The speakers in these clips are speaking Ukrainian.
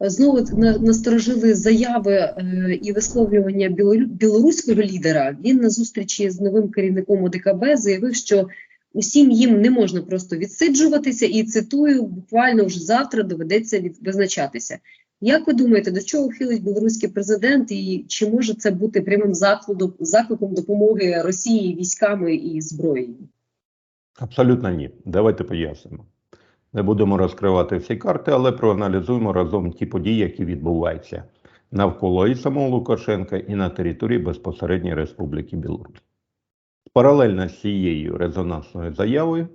знову на- насторожили заяви е, і висловлювання білору- білоруського лідера. Він на зустрічі з новим керівником ОДКБ заявив, що усім їм не можна просто відсиджуватися, і цитую, буквально вже завтра доведеться визначатися. Як ви думаєте, до чого хилить білоруський президент, і чи може це бути прямим закладом, закликом допомоги Росії військами і зброєю? Абсолютно ні. Давайте пояснимо. Не будемо розкривати всі карти, але проаналізуємо разом ті події, які відбуваються навколо і самого Лукашенка, і на території безпосередньої Республіки Білорусь. Паралельно з цією резонансною заявою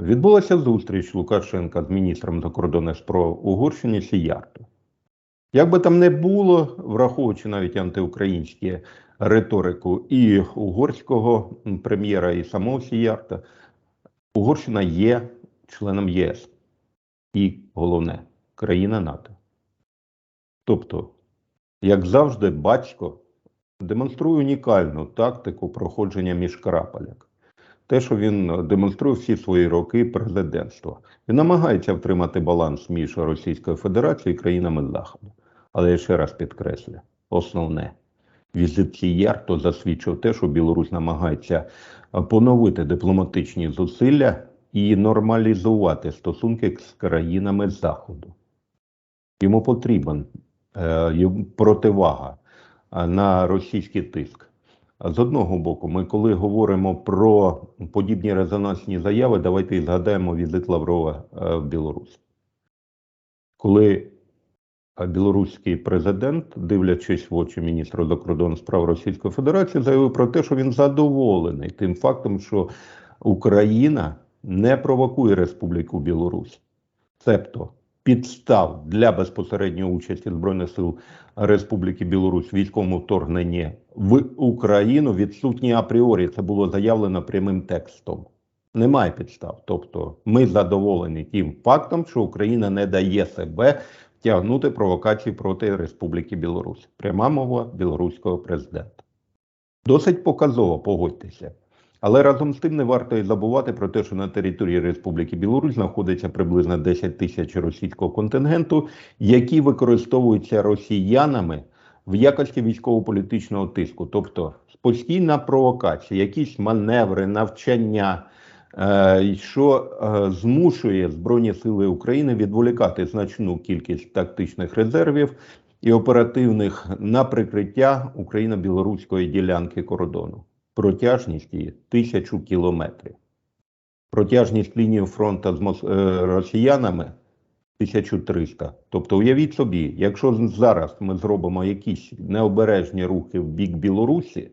відбулася зустріч Лукашенка з міністром закордонних справ Угорщини Сіярто. Як би там не було, враховуючи навіть антиукраїнські риторику і угорського прем'єра, і самого Сіярта, Угорщина є членом ЄС і головне країна НАТО. Тобто, як завжди, батько демонструє унікальну тактику проходження між міжкрапаляк. Те, що він демонструє всі свої роки президентства. Він намагається втримати баланс між Російською Федерацією і країнами Заходу. Але я ще раз підкреслю: основне візит Сіярто засвідчив те, що Білорусь намагається поновити дипломатичні зусилля і нормалізувати стосунки з країнами Заходу. Йому потрібен е, противага е, на російський тиск. З одного боку, ми коли говоримо про подібні резонансні заяви, давайте і згадаємо візит Лаврова е, в Білорусь. Коли білоруський президент, дивлячись в очі міністру закордонних справ Російської Федерації, заявив про те, що він задоволений тим фактом, що Україна не провокує Республіку Білорусь, цебто підстав для безпосередньої участі Збройних сил Республіки Білорусь в військовому вторгненні в Україну відсутні апріорі. Це було заявлено прямим текстом. Немає підстав. Тобто, ми задоволені тим фактом, що Україна не дає себе тягнути провокації проти Республіки Білорусь. Пряма мова білоруського президента. Досить показово, погодьтеся. Але разом з тим не варто і забувати про те, що на території Республіки Білорусь знаходиться приблизно 10 тисяч російського контингенту, які використовуються росіянами в якості військово-політичного тиску, тобто постійна провокація, якісь маневри, навчання, е, що е, змушує Збройні Сили України відволікати значну кількість тактичних резервів і оперативних на прикриття Україно-білоруської ділянки кордону. Протяжність тисячу кілометрів. Протяжність лінії фронту з мос- е, росіянами 1300. Тобто, уявіть собі, якщо зараз ми зробимо якісь необережні рухи в бік Білорусі,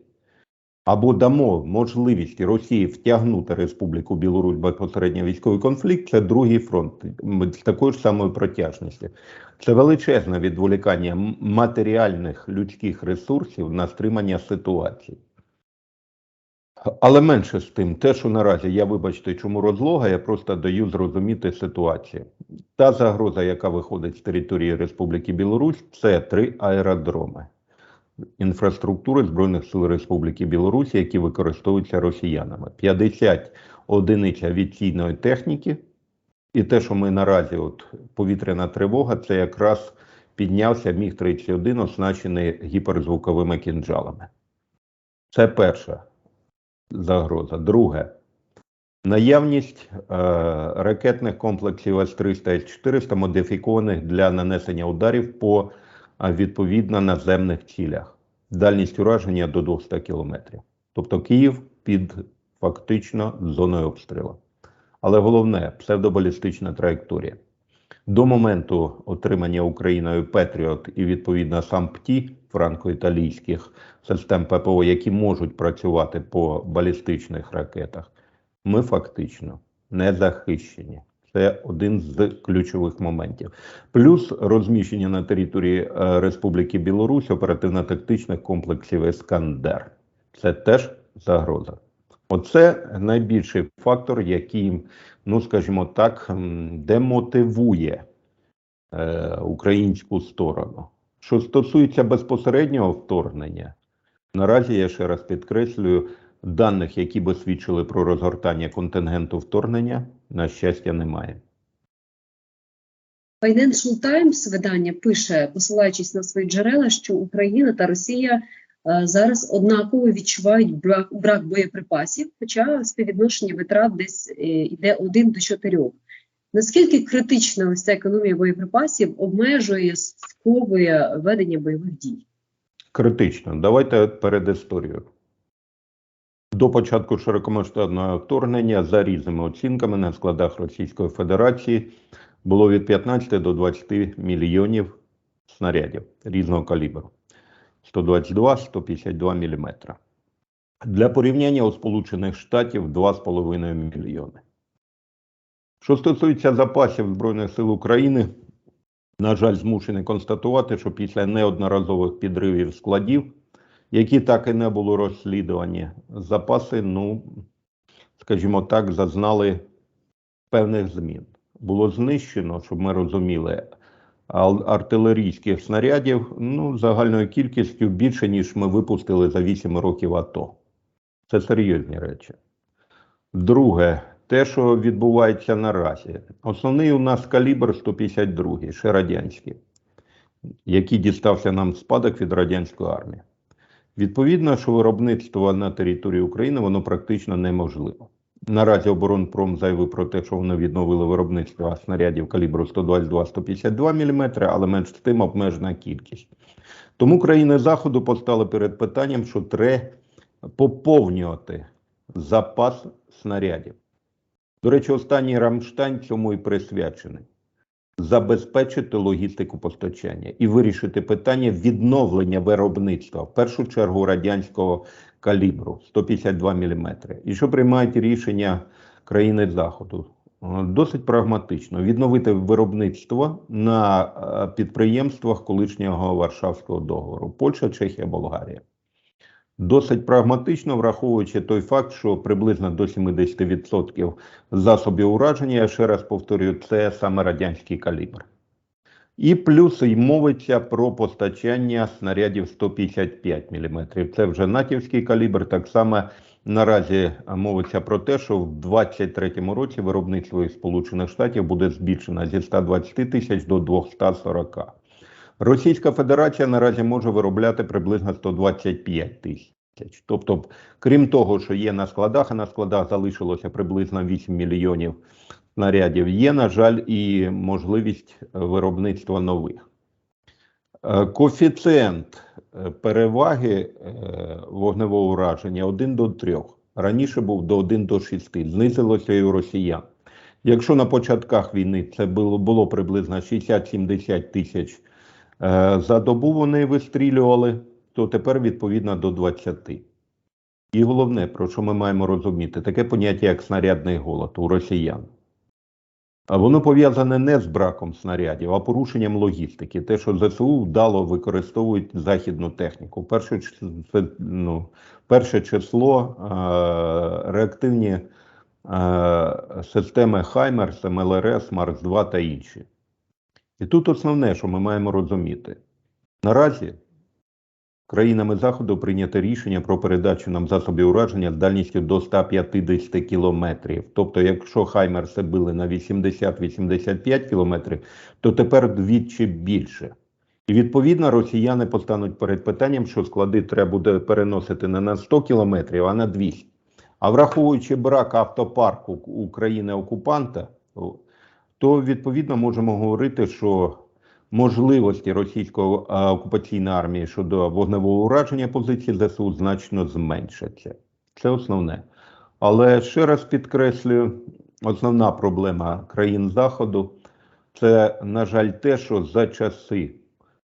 або дамо можливість Росії втягнути Республіку Білорусь безпосередньо військовий конфлікт, це другий фронт з такою ж самою протяжністю. Це величезне відволікання матеріальних людських ресурсів на стримання ситуації. Але менше з тим, те, що наразі я вибачте, чому розлога, я просто даю зрозуміти ситуацію. Та загроза, яка виходить з території Республіки Білорусь, це три аеродроми інфраструктури Збройних сил Республіки Білорусь, які використовуються росіянами. 50 одиниць авіаційної техніки, і те, що ми наразі, от повітряна тривога, це якраз піднявся міг 31 оснащений гіперзвуковими кінжалами. Це перша загроза. Друге, наявність е, ракетних комплексів С-300 С-400 модифікованих для нанесення ударів по відповідно наземних цілях. Дальність ураження до 200 кілометрів. Тобто Київ під фактично зоною обстрілу. Але головне псевдобалістична траєкторія. До моменту отримання Україною Петріот і відповідно сам ПТІ франко-італійських систем ППО, які можуть працювати по балістичних ракетах, ми фактично не захищені. Це один з ключових моментів. Плюс розміщення на території е, Республіки Білорусь оперативно-тактичних комплексів Ескандер. Це теж загроза. Оце найбільший фактор, який, ну скажімо так, демотивує е, українську сторону. Що стосується безпосереднього вторгнення, наразі я ще раз підкреслюю, даних, які би свідчили про розгортання контингенту вторгнення, на щастя, немає. Financial Times видання пише, посилаючись на свої джерела, що Україна та Росія зараз однаково відчувають брак, брак боєприпасів, хоча співвідношення витрат десь е, йде 1 до 4. Наскільки критична ось ця економія боєприпасів обмежує, сковує ведення бойових дій? Критично. Давайте перед історією. До початку широкомасштабного вторгнення за різними оцінками на складах Російської Федерації було від 15 до 20 мільйонів снарядів різного калібру 122-152 мм. Для порівняння у Сполучених Штатів 2,5 мільйони. Що стосується запасів Збройних сил України, на жаль, змушений констатувати, що після неодноразових підривів складів, які так і не були розслідувані, запаси, ну, скажімо так, зазнали певних змін. Було знищено, щоб ми розуміли, артилерійських снарядів ну, загальною кількістю більше, ніж ми випустили за 8 років АТО. Це серйозні речі. Друге, те, що відбувається наразі. Основний у нас калібр 152, ще радянський, який дістався нам спадок від радянської армії. Відповідно, що виробництво на території України воно практично неможливо. Наразі оборонпром заявив про те, що вони відновили виробництво снарядів калібру 122-152 мм, але менш з тим обмежена кількість. Тому країни Заходу постали перед питанням, що треба поповнювати запас снарядів. До речі, останній Рамштайн цьому і присвячений. Забезпечити логістику постачання і вирішити питання відновлення виробництва, в першу чергу радянського калібру 152 мм. І що приймають рішення країни Заходу? Досить прагматично відновити виробництво на е, підприємствах колишнього Варшавського договору Польща, Чехія, Болгарія. Досить прагматично, враховуючи той факт, що приблизно до 70% засобів ураження, я ще раз повторюю, це саме радянський калібр. І плюс й мовиться про постачання снарядів 155 мм. Це вже натівський калібр. Так само наразі мовиться про те, що в 2023 році виробництво Сполучених Штатів буде збільшено зі 120 тисяч до 240. Російська Федерація наразі може виробляти приблизно 125 тисяч. Тобто, крім того, що є на складах, а на складах залишилося приблизно 8 мільйонів снарядів, є, на жаль, і можливість виробництва нових. Е, Коефіцієнт е, переваги е, вогневого ураження 1 до 3. Раніше був до 1 до 6, знизилося і у росіян. Якщо на початках війни це було, було приблизно 60-70 тисяч е, за добу вони вистрілювали, то тепер відповідно до 20. І головне, про що ми маємо розуміти, таке поняття, як снарядний голод у росіян. Воно пов'язане не з браком снарядів, а порушенням логістики. Те, що ЗСУ вдало використовують західну техніку. Перше, ну, перше число е, реактивні е, системи Хаймерс, МЛРС, Марс 2 та інші. І тут основне, що ми маємо розуміти. Наразі країнами Заходу прийнято рішення про передачу нам засобів ураження з дальністю до 150 кілометрів. Тобто, якщо Хаймерси били на 80-85 кілометрів, то тепер вдвічі більше. І відповідно росіяни постануть перед питанням, що склади треба буде переносити не на 100 кілометрів, а на 200. А враховуючи брак автопарку у країни-окупанта, то відповідно можемо говорити, що можливості російської окупаційної армії щодо вогневого ураження позицій ЗСУ значно зменшаться. Це основне. Але ще раз підкреслюю, основна проблема країн Заходу це, на жаль, те, що за часи,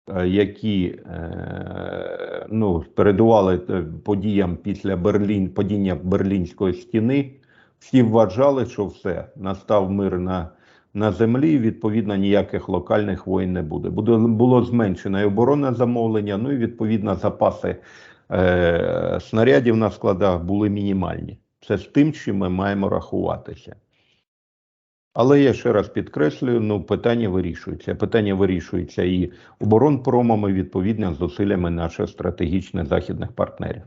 е, які е, ну, передували е, подіям після Берлін, падіння Берлінської стіни, всі вважали, що все, настав мир на на землі, відповідно, ніяких локальних воєн не буде. Буде було зменшено і оборонне замовлення, ну і відповідно запаси е, снарядів на складах були мінімальні. Це з тим, чим ми маємо рахуватися. Але я ще раз підкреслюю: ну питання вирішується. Питання вирішується і оборонпромом, і відповідно зусиллями наших стратегічних західних партнерів.